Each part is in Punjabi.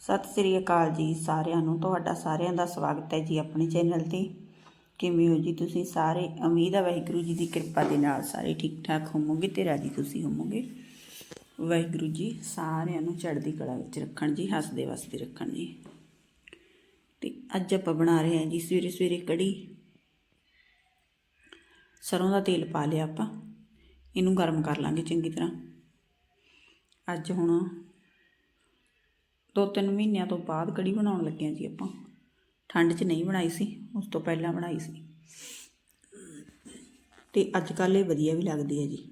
ਸਤਿ ਸ੍ਰੀ ਅਕਾਲ ਜੀ ਸਾਰਿਆਂ ਨੂੰ। ਤੁਹਾਡਾ ਸਾਰਿਆਂ ਦਾ ਸਵਾਗਤ ਹੈ ਜੀ ਆਪਣੇ ਚੈਨਲ ਤੇ। ਕਿਵੇਂ ਹੋ ਜੀ ਤੁਸੀਂ ਸਾਰੇ? ਉਮੀਦ ਹੈ ਵਾਹਿਗੁਰੂ ਜੀ ਦੀ ਕਿਰਪਾ ਦੇ ਨਾਲ ਸਾਰੇ ਠੀਕ ਠਾਕ ਹੋਵੋਗੇ ਤੇ ਰਾਜੀ ਤੁਸੀਂ ਹੋਵੋਗੇ। ਵਾਹਿਗੁਰੂ ਜੀ ਸਾਰਿਆਂ ਨੂੰ ਚੜ੍ਹਦੀ ਕਲਾ ਵਿੱਚ ਰੱਖਣ ਜੀ, ਹੱਸਦੇ ਵਸਦੇ ਰੱਖਣ ਜੀ। ਤੇ ਅੱਜ ਆਪਾਂ ਬਣਾ ਰਹੇ ਹਾਂ ਜੀ ਸਵੇਰੇ ਸਵੇਰੇ ਕੜੀ। ਸਰੋਂ ਦਾ ਤੇਲ ਪਾ ਲਿਆ ਆਪਾਂ। ਇਹਨੂੰ ਗਰਮ ਕਰ ਲਾਂਗੇ ਚੰਗੀ ਤਰ੍ਹਾਂ। ਅੱਜ ਹੁਣ ਦੋ ਤਿੰਨ ਮਹੀਨਿਆਂ ਤੋਂ ਬਾਅਦ ਕੜੀ ਬਣਾਉਣ ਲੱਗੇ ਹਾਂ ਜੀ ਆਪਾਂ। ਠੰਡ 'ਚ ਨਹੀਂ ਬਣਾਈ ਸੀ, ਉਸ ਤੋਂ ਪਹਿਲਾਂ ਬਣਾਈ ਸੀ। ਤੇ ਅੱਜ ਕੱਲ੍ਹ ਇਹ ਵਧੀਆ ਵੀ ਲੱਗਦੀ ਹੈ ਜੀ।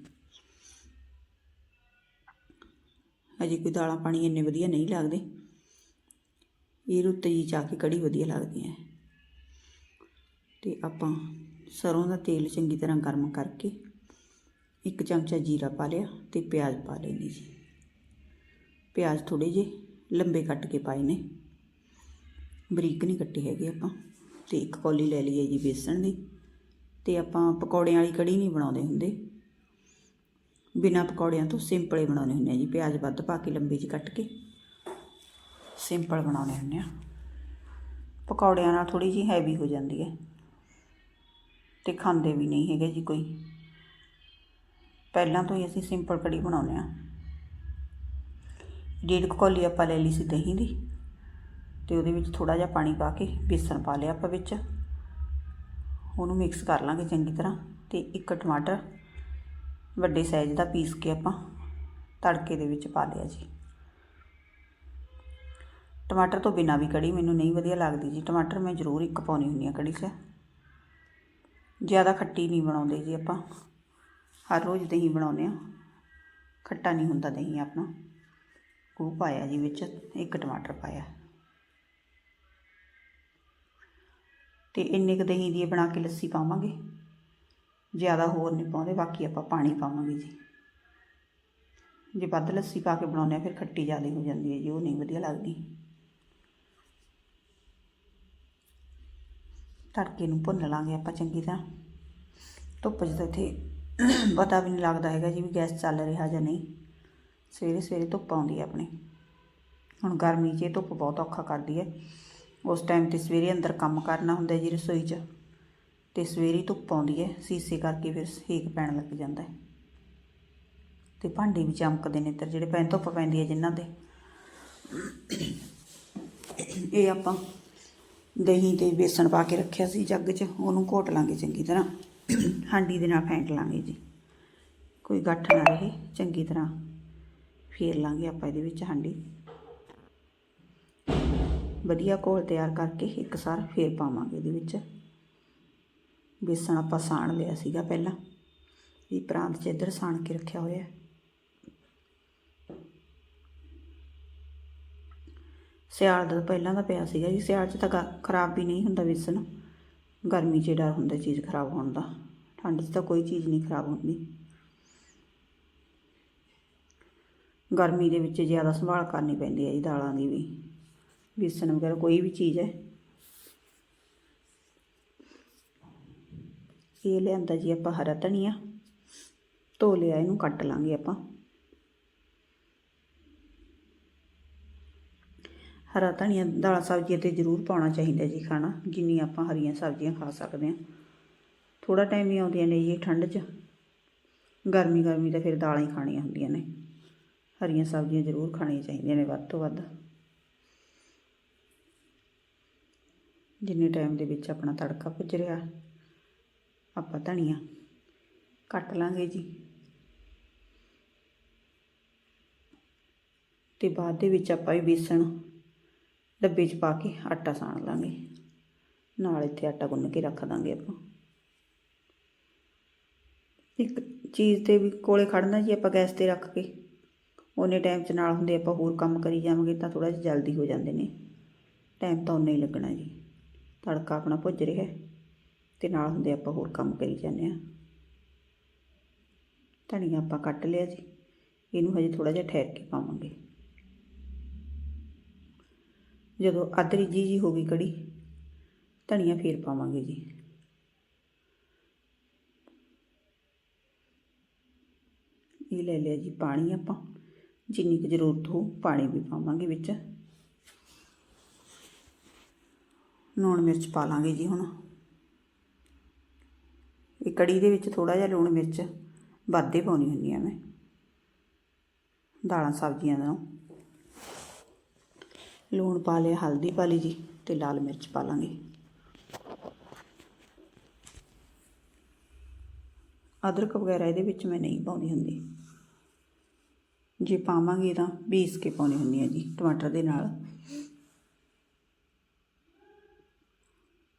ਅਜੇ ਕੋਈ ਦਾਲਾਂ ਪਾਣੀ ਇੰਨੇ ਵਧੀਆ ਨਹੀਂ ਲੱਗਦੇ। ਇਹ ਰੁੱਤ ਜੀ ਚਾ ਕੇ ਕੜੀ ਵਧੀਆ ਲੱਗਦੀ ਹੈ। ਤੇ ਆਪਾਂ ਸਰੋਂ ਦਾ ਤੇਲ ਚੰਗੀ ਤਰ੍ਹਾਂ ਗਰਮ ਕਰਕੇ ਇੱਕ ਚਮਚਾ ਜੀਰਾ ਪਾ ਲਿਆ ਤੇ ਪਿਆਜ਼ ਪਾ ਲੈਣੀ ਜੀ। ਪਿਆਜ਼ ਥੋੜੇ ਜਿਹੇ ਲੰਬੇ ਕੱਟ ਕੇ ਪਾਏ ਨੇ। ਬਰੀਕ ਨਹੀਂ ਕੱਟੇ ਹੈਗੇ ਆਪਾਂ। ਤੇ ਇੱਕ ਕੌਲੀ ਲੈ ਲਈ ਹੈ ਜੀ ਬੇਸਣ ਦੀ। ਤੇ ਆਪਾਂ ਪਕੌੜਿਆਂ ਵਾਲੀ ਕੜੀ ਨਹੀਂ ਬਣਾਉਂਦੇ ਹੁੰਦੇ। ਬਿਨਾ ਪਕੌੜਿਆਂ ਤੋਂ ਸਿੰਪਲ ਹੀ ਬਣਾਉਣੇ ਹੁੰਦੇ ਆ ਜੀ। ਪਿਆਜ਼ ਵੱਧ ਪਾ ਕੇ ਲੰਬੇ ਜਿਹੇ ਕੱਟ ਕੇ ਸਿੰਪਲ ਬਣਾਉਂਦੇ ਹੁੰਦੇ ਆ। ਪਕੌੜਿਆਂ ਨਾਲ ਥੋੜੀ ਜਿਹੀ ਹੈਵੀ ਹੋ ਜਾਂਦੀ ਹੈ। ਤੇ ਖਾਂਦੇ ਵੀ ਨਹੀਂ ਹੈਗੇ ਜੀ ਕੋਈ। ਪਹਿਲਾਂ ਤੋਂ ਹੀ ਅਸੀਂ ਸਿੰਪਲ ਕੜੀ ਬਣਾਉਂਦੇ ਆ। ਡੇਢ ਕੁ ਕੌਲੀ ਆਪਾਂ ਲੈ ਲਈ ਸੀ ਦਹੀਂ ਦੀ ਤੇ ਉਹਦੇ ਵਿੱਚ ਥੋੜਾ ਜਿਹਾ ਪਾਣੀ ਪਾ ਕੇ ਬੇਸਣ ਪਾ ਲਿਆ ਆਪਾਂ ਵਿੱਚ। ਉਹਨੂੰ ਮਿਕਸ ਕਰ ਲਾਂਗੇ ਚੰਗੀ ਤਰ੍ਹਾਂ ਤੇ ਇੱਕ ਟਮਾਟਰ ਵੱਡੇ ਸਾਈਜ਼ ਦਾ ਪੀਸ ਕੇ ਆਪਾਂ ਤੜਕੇ ਦੇ ਵਿੱਚ ਪਾ ਲਿਆ ਜੀ। ਟਮਾਟਰ ਤੋਂ ਬਿਨਾ ਵੀ ਕੜੀ ਮੈਨੂੰ ਨਹੀਂ ਵਧੀਆ ਲੱਗਦੀ ਜੀ। ਟਮਾਟਰ ਮੈਂ ਜ਼ਰੂਰ ਇੱਕ ਪਾਉਣੀ ਹੁੰਦੀ ਆ ਕੜੀ 'ਚ। ਜ਼ਿਆਦਾ ਖੱਟੀ ਨਹੀਂ ਬਣਾਉਂਦੇ ਜੀ ਆਪਾਂ। ਹਰ ਰੋਜ਼ ਦਹੀਂ ਬਣਾਉਂਦੇ ਆ ਖੱਟਾ ਨਹੀਂ ਹੁੰਦਾ ਦਹੀਂ ਆਪਣਾ। ਉਹ ਪਾਇਆ ਜੀ ਵਿੱਚ, ਇੱਕ ਟਮਾਟਰ ਪਾਇਆ। ਤੇ ਇੰਨੇ ਕੁ ਦਹੀਂ ਦੀ ਬਣਾ ਕੇ ਲੱਸੀ ਪਾਵਾਂਗੇ। ਜ਼ਿਆਦਾ ਹੋਰ ਨਹੀਂ ਪਾਉਂਦੇ, ਬਾਕੀ ਆਪਾਂ ਪਾਣੀ ਪਾਵਾਂਗੇ ਜੀ। ਜੇ ਵੱਧ ਲੱਸੀ ਪਾ ਕੇ ਬਣਾਉਂਦੇ ਆ ਫਿਰ ਖੱਟੀ ਜ਼ਿਆਦਾ ਹੋ ਜਾਂਦੀ ਹੈ ਜੀ, ਉਹ ਨਹੀਂ ਵਧੀਆ ਲੱਗਦੀ। ਤੜਕੇ ਨੂੰ ਭੁੰਨ ਲਾਂਗੇ ਆਪਾਂ ਚੰਗੀ ਤਰ੍ਹਾਂ। ਧੁੱਪ 'ਚ ਤਾਂ ਇੱਥੇ ਪਤਾ ਵੀ ਨਹੀਂ ਲੱਗਦਾ ਹੈਗਾ ਜੀ ਵੀ ਗੈਸ ਚੱਲ ਰਿਹਾ ਜਾਂ ਨਹੀਂ। ਸਵੇਰੇ ਸਵੇਰੇ ਧੁੱਪ ਆਉਂਦੀ ਹੈ ਆਪਣੀ। ਹੁਣ ਗਰਮੀ 'ਚ ਇਹ ਧੁੱਪ ਬਹੁਤ ਔਖਾ ਕਰਦੀ ਹੈ ਉਸ ਟਾਈਮ ਤੇ ਸਵੇਰੇ ਅੰਦਰ ਕੰਮ ਕਰਨਾ ਹੁੰਦਾ ਜੀ ਰਸੋਈ 'ਚ, ਤੇ ਸਵੇਰੇ ਧੁੱਪ ਆਉਂਦੀ ਹੈ ਸੀਸੇ ਕਰਕੇ ਫਿਰ ਸੇਕ ਪੈਣ ਲੱਗ ਜਾਂਦਾ ਹੈ। ਤੇ ਭਾਂਡੇ ਵੀ ਚਮਕਦੇ ਨੇ ਇੱਧਰ, ਜਿਹੜੇ ਪੈਣ ਧੁੱਪ ਪੈਂਦੀ ਹੈ ਜਿਨ੍ਹਾਂ ਤੇ ਇਹ ਆਪਾਂ ਦਹੀਂ ਤੇ ਬੇਸਣ ਪਾ ਕੇ ਰੱਖਿਆ ਸੀ ਜੱਗ 'ਚ, ਉਹਨੂੰ ਘੋਟ ਲਾਂਗੇ ਚੰਗੀ ਤਰ੍ਹਾਂ। ਹਾਂਡੀ ਦੇ ਨਾਲ ਫੈਂਟ ਲਾਂਗੇ ਜੀ। ਕੋਈ ਗੱਠ ਨਾ ਰਹੇ, ਚੰਗੀ ਤਰ੍ਹਾਂ। ਫੇਰ ਲਾਂਗੇ ਆਪਾਂ ਇਹਦੇ ਵਿੱਚ ਹਾਂਡੀ। ਵਧੀਆ ਘੋਲ ਤਿਆਰ ਕਰਕੇ ਇੱਕ ਸਾਰ ਫੇਰ ਪਾਵਾਂਗੇ ਇਹਦੇ ਵਿੱਚ। ਬੇਸਣ ਆਪਾਂ ਸਾਣ ਲਿਆ ਸੀਗਾ ਪਹਿਲਾਂ। ਇਹ ਪ੍ਰਾਂਤ 'ਚ ਇੱਧਰ ਸਾਣ ਕੇ ਰੱਖਿਆ ਹੋਇਆ ਸਿਆਲ ਦਾ ਪਹਿਲਾਂ ਦਾ ਪਿਆ ਸੀਗਾ ਜੀ। ਸਿਆਲ 'ਚ ਤਾਂ ਖਰਾਬ ਵੀ ਨਹੀਂ ਹੁੰਦਾ ਬੇਸਣ। ਗਰਮੀ 'ਚ ਡਰ ਹੁੰਦਾ ਚੀਜ਼ ਖਰਾਬ ਹੋਣ ਦਾ। ਠੰਡ 'ਚ ਤਾਂ ਕੋਈ ਚੀਜ਼ ਨਹੀਂ ਖਰਾਬ ਹੁੰਦੀ। ਗਰਮੀ ਦੇ ਵਿੱਚ ਜ਼ਿਆਦਾ ਸੰਭਾਲ ਕਰਨੀ ਪੈਂਦੀ ਹੈ ਜੀ ਦਾਲਾਂ ਦੀ ਵੀ। ਬੇਸਣ ਵਗੈਰਾ ਕੋਈ ਵੀ ਚੀਜ਼ ਹੈ। ਇਹ ਲਿਆਂਦਾ ਜੀ ਆਪਾਂ ਹਰਾ ਧਨੀਆ। ਧੋ ਲਿਆ ਇਹਨੂੰ ਕੱਟ ਲਾਂਗੇ ਆਪਾਂ। ਹਰਾ ਧਨੀਆ, ਦਾਲਾਂ, ਸਬਜ਼ੀਆਂ ਤੇ ਜ਼ਰੂਰ ਪਾਉਣਾ ਚਾਹੀਦਾ ਜੀ ਖਾਣਾ। ਜਿੰਨੀ ਆਪਾਂ ਹਰੀਆਂ ਸਬਜ਼ੀਆਂ ਖਾ ਸਕਦੇ ਹਾਂ। ਥੋੜਾ ਟਾਈਮ ਹੀ ਆਉਂਦੀਆਂ ਨੇ ਜੀ ਠੰਡ 'ਚ। ਗਰਮੀ ਗਰਮੀ ਤਾਂ ਫਿਰ ਦਾਲਾਂ ਹੀ ਖਾਣੀਆਂ ਹੁੰਦੀਆਂ ਨੇ। ਹਰੀਆਂ ਸਬਜ਼ੀਆਂ ਜ਼ਰੂਰ ਖਾਣੀਆਂ ਚਾਹੀਦੀਆਂ ਨੇ ਵੱਧ ਤੋਂ ਵੱਧ। ਜਿੰਨੇ ਟਾਈਮ ਦੇ ਵਿੱਚ ਆਪਣਾ ਤੜਕਾ ਭੁੱਜ ਰਿਹਾ, ਆਪਾਂ ਧਨੀਆ ਕੱਟ ਲਾਂਗੇ ਜੀ। ਤੇ ਬਾਅਦ ਦੇ ਵਿੱਚ ਆਪਾਂ ਇਹ ਬੇਸਣ ਡੱਬੇ 'ਚ ਪਾ ਕੇ ਆਟਾ ਸਾਣ ਲਾਂਗੇ। ਨਾਲ ਇੱਥੇ ਆਟਾ ਗੁੰਨ ਕੇ ਰੱਖ ਦਾਂਗੇ ਆਪਾਂ। ਇੱਕ ਚੀਜ਼ ਤੇ ਵੀ ਕੋਲੇ ਖੜਨਾ ਜੀ, ਆਪਾਂ ਗੈਸ ਤੇ ਰੱਖ ਕੇ। ਉਹਨੇ ਟਾਈਮ 'ਚ ਨਾਲ ਹੁੰਦੇ ਆਪਾਂ ਹੋਰ ਕੰਮ ਕਰੀ ਜਾਵਾਂਗੇ ਤਾਂ ਥੋੜਾ ਜਿਹਾ ਜਲਦੀ ਹੋ ਜਾਂਦੇ ਨੇ। ਟਾਈਮ ਤਾਂ ਉਨਾ ਹੀ ਲੱਗਣਾ ਜੀ। ਤੜਕਾ ਆਪਣਾ ਭੁੱਜ ਰਿਹਾ ਤੇ ਨਾਲ ਹੁੰਦੇ ਆਪਾਂ ਹੋਰ ਕੰਮ ਕਰੀ ਜਾਂਦੇ ਆ ਧਨੀਆ ਆਪਾਂ ਕੱਟ ਲਿਆ ਜੀ। ਇਹਨੂੰ ਹਜੇ ਥੋੜਾ ਜਿਹਾ ਠਹਿਰ ਕੇ ਪਾਵਾਂਗੇ। ਜਦੋਂ ਅਦਰੀ ਜੀ ਜੀ ਹੋ ਗਈ ਕੜੀ, ਧਨੀਆ ਫੇਰ ਪਾਵਾਂਗੇ ਜੀ। ਇਹ ਲੈ ਲਿਆ ਜੀ ਪਾਣੀ ਆਪਾਂ। ਜਿੰਨੀ ਕੁ ਜ਼ਰੂਰਤ ਹੋ ਪਾਣੀ ਵੀ ਪਾਵਾਂਗੇ ਵਿੱਚ। ਲੂਣ ਮਿਰਚ ਪਾ ਲਾਂਗੇ ਜੀ ਹੁਣ। ਇਹ ਕੜੀ ਦੇ ਵਿੱਚ ਥੋੜਾ ਜਿਹਾ ਲੂਣ ਮਿਰਚ ਵੱਧੇ ਪਾਉਣੀ ਹੁੰਦੀ ਆ ਮੈਂ। ਦਾਲਾਂ ਸਬਜ਼ੀਆਂ ਦਾ ਲੂਣ ਪਾ ਲਿਆ, ਹਲਦੀ ਪਾ ਲਈ ਜੀ ਤੇ ਲਾਲ ਮਿਰਚ ਪਾ ਲਾਂਗੇ। ਅਦਰਕ ਵਗੈਰਾ ਇਹਦੇ ਵਿੱਚ ਮੈਂ ਨਹੀਂ ਪਾਉਂਦੀ ਹੁੰਦੀ। ਜੇ ਪਾਵਾਂਗੇ ਤਾਂ ਬੀਸ ਕੇ ਪਾਉਣੀ ਹੁੰਦੀ ਹੈ ਜੀ, ਟਮਾਟਰ ਦੇ ਨਾਲ।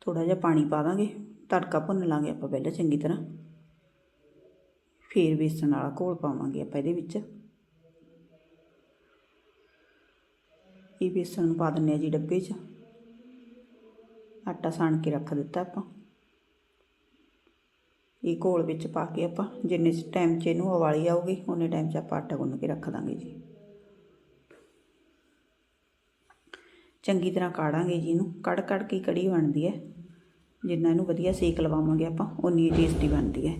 ਥੋੜਾ ਜਿਹਾ ਪਾਣੀ ਪਾ ਦਾਂਗੇ, ਤੜਕਾ ਭੁੰਨ ਲਾਂਗੇ ਆਪਾਂ ਪਹਿਲਾਂ ਚੰਗੀ ਤਰ੍ਹਾਂ। ਫਿਰ ਬੇਸਣ ਵਾਲਾ ਘੋਲ ਪਾਵਾਂਗੇ ਆਪਾਂ ਇਹਦੇ ਵਿੱਚ। ਇਹ ਬੇਸਣ ਨੂੰ ਪਾ ਦਿੰਨੇ ਆ ਜੀ ਡੱਬੇ 'ਚ। ਆਟਾ ਸਾਣ ਕੇ ਰੱਖ ਦਿੱਤਾ ਆਪਾਂ। ਇਹ ਘੋਲ ਵਿੱਚ ਪਾ ਕੇ ਆਪਾਂ ਜਿੰਨੇ ਟਾਈਮ 'ਚ ਇਹਨੂੰ ਉਬਾਲੀ ਆਊਗੀ ਉਨੇ ਟਾਈਮ 'ਚ ਆਪਾਂ ਆਟਾ ਗੁੰਨ ਕੇ ਰੱਖ ਦਾਂਗੇ ਜੀ। ਚੰਗੀ ਤਰ੍ਹਾਂ ਕਾੜਾਂਗੇ ਜੀ ਇਹਨੂੰ। ਕੜ ਕੜ ਕੇ ਕੜੀ ਬਣਦੀ ਹੈ। ਜਿੰਨਾ ਇਹਨੂੰ ਵਧੀਆ ਸੇਕ ਲਵਾਵਾਂਗੇ ਆਪਾਂ ਉਨੀ ਟੇਸਟੀ ਬਣਦੀ ਹੈ।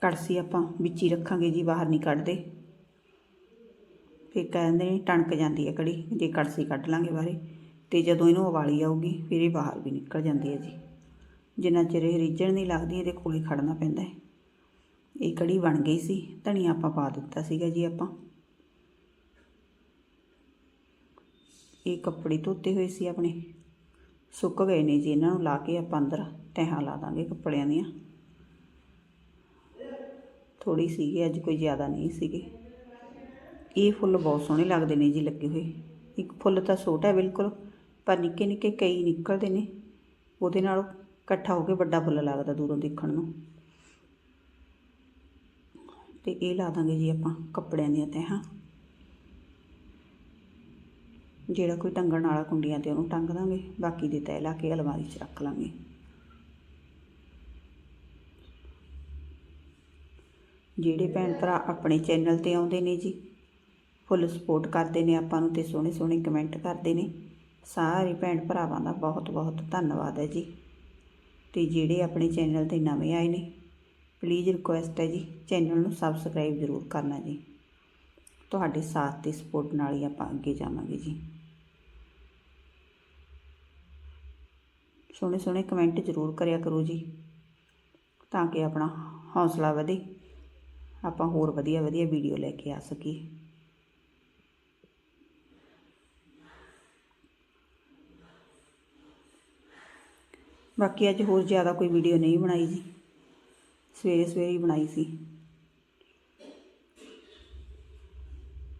ਕੜਸੀ ਆਪਾਂ ਵਿੱਚ ਹੀ ਰੱਖਾਂਗੇ ਜੀ ਬਾਹਰ ਨਹੀਂ ਕੱਢਦੇ। ਫਿਰ ਕਹਿੰਦੇ ਨੇ, ਟਣਕ ਜਾਂਦੀ ਹੈ ਕੜੀ, ਜੇ ਕੜਸੀ ਕੱਢ ਲਾਂਗੇ ਬਾਹਰੇ। ਤੇ ਜਦੋਂ ਇਹਨੂੰ ਉਬਾਲੀ ਆਊਗੀ, ਫਿਰ ਇਹ ਬਾਹਰ ਵੀ ਨਿਕਲ ਜਾਂਦੀ ਹੈ ਜੀ। ਜਿੰਨਾ ਚਿਰ ਇਹ ਰਿੱਝਣ ਨਹੀਂ ਲੱਗਦੀ, ਇਹਦੇ ਕੋਲੇ ਖੜਨਾ ਪੈਂਦਾ ਹੈ। ਇਹ ਕੜੀ ਬਣ ਗਈ ਸੀ, ਧਨੀਆ ਆਪਾਂ ਪਾ ਦਿੱਤਾ ਸੀਗਾ ਜੀ ਆਪਾਂ। ਇਹ ਕੱਪੜੇ ਧੋਤੇ ਹੋਏ ਸੀ ਆਪਣੇ। ਸੁੱਕ ਗਏ ਨੇ ਜੀ, ਇਹਨਾਂ ਨੂੰ ਲਾ ਕੇ ਆਪਾਂ ਅੰਦਰ ਤਹਾਂ ਲਾ ਦਾਂਗੇ ਕੱਪੜਿਆਂ ਦੀਆਂ। ਥੋੜੀ ਸੀਗੀ, ਅੱਜ ਕੋਈ ਜ਼ਿਆਦਾ ਨਹੀਂ ਸੀਗੇ। ਇਹ ਫੁੱਲ ਬਹੁਤ ਸੋਹਣੇ ਲੱਗਦੇ ਨੇ ਜੀ ਲੱਗੇ ਹੋਏ। ਇੱਕ ਫੁੱਲ ਤਾਂ ਛੋਟਾ ਹੈ ਬਿਲਕੁਲ। ਪਰ ਨਿੱਕੇ ਨਿੱਕੇ ਕਈ ਨਿਕਲਦੇ ਨੇ, ਉਹਦੇ ਨਾਲ ਇਕੱਠਾ ਹੋ ਕੇ ਵੱਡਾ ਫੁੱਲ ਲੱਗਦਾ ਦੂਰੋਂ ਦੇਖਣ ਨੂੰ। ਤੇ ਇਹ ਲਾ ਦਾਂਗੇ ਜੀ ਆਪਾਂ ਕੱਪੜਿਆਂ ਦੀਆਂ ਤਹਾਂ। ਜਿਹੜਾ ਕੋਈ ਟੰਗਣ ਵਾਲਾ ਕੁੰਡੀਆਂ ਤੇ ਉਹਨੂੰ ਟੰਗ ਦਾਂਗੇ, ਬਾਕੀ ਦੇ ਤੈ ਲਾ ਕੇ ਅਲਮਾਰੀ 'ਚ ਰੱਖ ਲਾਂਗੇ। ਜਿਹੜੇ ਭੈਣ ਭਰਾ ਆਪਣੇ ਚੈਨਲ ਤੇ ਆਉਂਦੇ ਨੇ ਜੀ, ਫੁੱਲ ਸਪੋਰਟ ਕਰਦੇ ਨੇ ਆਪਾਂ ਨੂੰ ਤੇ ਸੋਹਣੇ ਸੋਹਣੇ ਕਮੈਂਟ ਕਰਦੇ ਨੇ। ਸਾਰੇ ਭੈਣ ਭਰਾਵਾਂ ਦਾ ਬਹੁਤ ਬਹੁਤ ਧੰਨਵਾਦ ਹੈ ਜੀ। ਤੇ ਜਿਹੜੇ ਆਪਣੇ ਚੈਨਲ ਤੇ ਨਵੇਂ ਆਏ ਨੇ ਪਲੀਜ਼ ਰਿਕੁਐਸਟ ਹੈ ਜੀ, ਚੈਨਲ ਨੂੰ ਸਬਸਕ੍ਰਾਈਬ ਜ਼ਰੂਰ ਕਰਨਾ ਜੀ। ਤੁਹਾਡੇ ਸਾਥ ਤੇ ਸਪੋਰਟ ਨਾਲ ਹੀ ਆਪਾਂ ਅੱਗੇ ਜਾਵਾਂਗੇ ਜੀ। ਸੋਹਣੇ ਸੋਹਣੇ ਕਮੈਂਟ ਜ਼ਰੂਰ ਕਰਿਆ ਕਰੋ ਜੀ, ਤਾਂ ਕਿ ਆਪਣਾ ਹੌਸਲਾ ਵਧੇ, ਆਪਾਂ ਹੋਰ ਵਧੀਆ ਵਧੀਆ ਵੀਡੀਓ ਲੈ ਕੇ ਆ ਸਕੀਏ। ਬਾਕੀ ਅੱਜ ਹੋਰ ਜ਼ਿਆਦਾ ਕੋਈ ਵੀਡੀਓ ਨਹੀਂ ਬਣਾਈ ਜੀ। ਸਵੇਰੇ ਸਵੇਰੇ ਹੀ ਬਣਾਈ ਸੀ।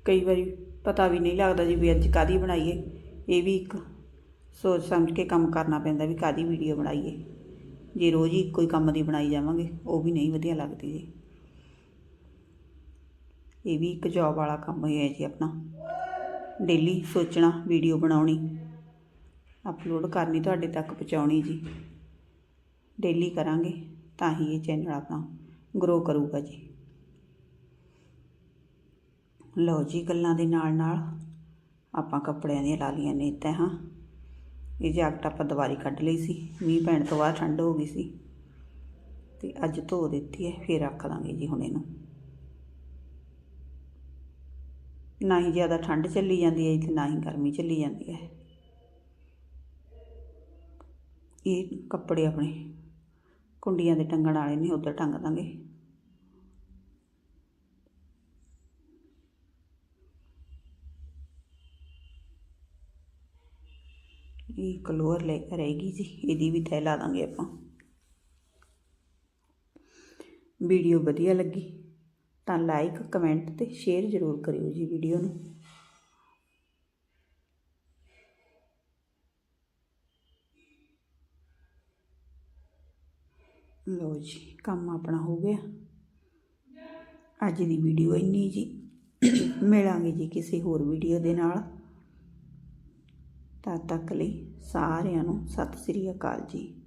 ਕਈ ਵਾਰੀ ਪਤਾ ਵੀ ਨਹੀਂ ਲੱਗਦਾ ਜੀ ਵੀ ਅੱਜ ਕਾਦੀ ਬਣਾਈਏ। ਇਹ ਵੀ ਇੱਕ ਸੋਚ ਸਮਝ ਕੇ ਕੰਮ ਕਰਨਾ ਪੈਂਦਾ ਵੀ ਕਾਦੀ ਵੀਡੀਓ ਬਣਾਈਏ। ਜੇ ਰੋਜ਼ ਹੀ ਕੋਈ ਕੰਮ ਦੀ ਬਣਾਈ ਜਾਵਾਂਗੇ, ਉਹ ਵੀ ਨਹੀਂ ਵਧੀਆ ਲੱਗਦੀ ਜੀ। ਇਹ ਵੀ ਇੱਕ ਜੌਬ ਵਾਲਾ ਕੰਮ ਹੈ ਜੀ ਆਪਣਾ। ਡੇਲੀ ਸੋਚਣਾ ਵੀਡੀਓ ਬਣਾਉਣੀ। ਅਪਲੋਡ ਕਰਨੀ ਤੁਹਾਡੇ ਤੱਕ ਪਹੁੰਚਾਉਣੀ ਜੀ। ਡੇਲੀ ਕਰਾਂਗੇ, ਤਾਂ ਹੀ ਇਹ ਚੈਨਲ ਆਪਣਾ ਗਰੋ ਕਰੂਗਾ ਜੀ। ਲਓ ਜੀ, ਗੱਲਾਂ ਦੇ ਨਾਲ ਨਾਲ ਆਪਾਂ ਕੱਪੜਿਆਂ ਦੀਆਂ ਲਾ ਲੀਆਂ ਨੇ ਤਾਂ ਹਾਂ। ਇਹ ਜੈਕਟ ਆਪਾਂ ਦੁਬਾਰੀ ਕੱਢ ਲਈ ਸੀ, ਮੀਂਹ ਪੈਣ ਤੋਂ ਬਾਅਦ ਠੰਡ ਹੋ ਗਈ ਸੀ। ਤੇ ਅੱਜ ਧੋ ਦਿੱਤੀ ਹੈ, ਫਿਰ ਰੱਖ ਦਾਂਗੇ ਜੀ ਹੁਣ ਇਹਨੂੰ। ਨਾ ਹੀ ਜ਼ਿਆਦਾ ਠੰਡ ਚੱਲੀ ਜਾਂਦੀ ਹੈ ਤੇ ਨਾ ਹੀ ਗਰਮੀ ਚੱਲੀ ਜਾਂਦੀ ਹੈ। ਇਹ ਕੱਪੜੇ ਆਪਣੇ ਕੁੰਡੀਆਂ ਦੇ ਟੰਗਣ ਵਾਲੇ ਨੇ, ਉੱਧਰ ਟੰਗ ਦਾਂਗੇ। ਇਹ ਕਲੋਰ ਲੈ ਕੇ ਰਹੇਗੀ ਜੀ, ਇਹਦੀ ਵੀ ਥੈ ਲਾ ਦਾਂਗੇ ਆਪਾਂ। ਵੀਡੀਓ ਵਧੀਆ ਲੱਗੀ ਤਾਂ ਲਾਈਕ ਕਮੈਂਟ ਤੇ ਸ਼ੇਅਰ ਜ਼ਰੂਰ ਕਰਿਓ ਜੀ ਵੀਡੀਓ ਨੂੰ। ਲੋ ਜੀ, ਕੰਮ ਆਪਣਾ ਹੋ ਗਿਆ। ਅੱਜ ਦੀ ਵੀਡੀਓ ਇੰਨੀ ਜੀ, ਮਿਲਾਂਗੇ ਜੀ ਕਿਸੇ ਹੋਰ ਵੀਡੀਓ ਦੇ ਨਾਲ। ਤਦ ਤੱਕ ਲਈ ਸਾਰਿਆਂ ਨੂੰ ਸਤਿ ਸ੍ਰੀ ਅਕਾਲ ਜੀ।